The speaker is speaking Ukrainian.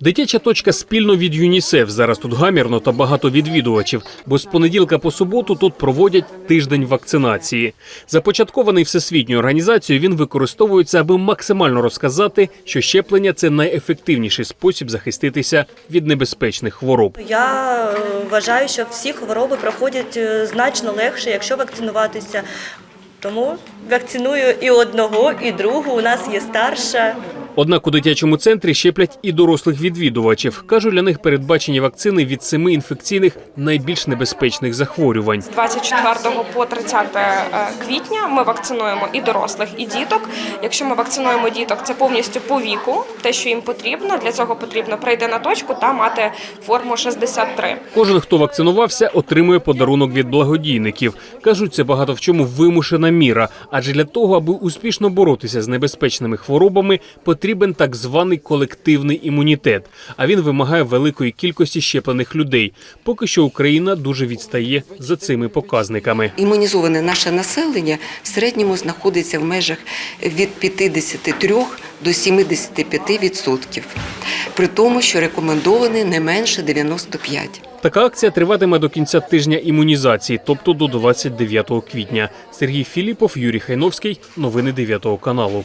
Дитяча точка спільно від ЮНІСЕФ. Зараз тут гамірно та багато відвідувачів, бо з понеділка по суботу тут проводять тиждень вакцинації. Започаткований всесвітньою організацією, він використовується, аби максимально розказати, що щеплення це найефективніший спосіб захиститися від небезпечних хвороб. Я е, вважаю, що всі хвороби проходять е, значно легше, якщо вакцинуватися. Тому вакциную і одного, і другого. У нас є старша. Однак у дитячому центрі щеплять і дорослих відвідувачів. кажуть, для них передбачені вакцини від семи інфекційних найбільш небезпечних захворювань. З 24 по 30 квітня ми вакцинуємо і дорослих, і діток. Якщо ми вакцинуємо діток, це повністю по віку, те, що їм потрібно. Для цього потрібно прийти на точку та мати форму 63. Кожен, хто вакцинувався, отримує подарунок від благодійників. кажуть, це багато в чому вимушена міра. Адже для того, аби успішно боротися з небезпечними хворобами, потрібен так званий колективний імунітет. А він вимагає великої кількості щеплених людей. Поки що Україна дуже відстає за цими показниками. Імунізоване наше населення в середньому знаходиться в межах від 53 до 75 відсотків, при тому, що рекомендований не менше 95. Така акція триватиме до кінця тижня імунізації, тобто до 29 квітня. Сергій Філіпов, Юрій Хайновський. Новини 9 каналу.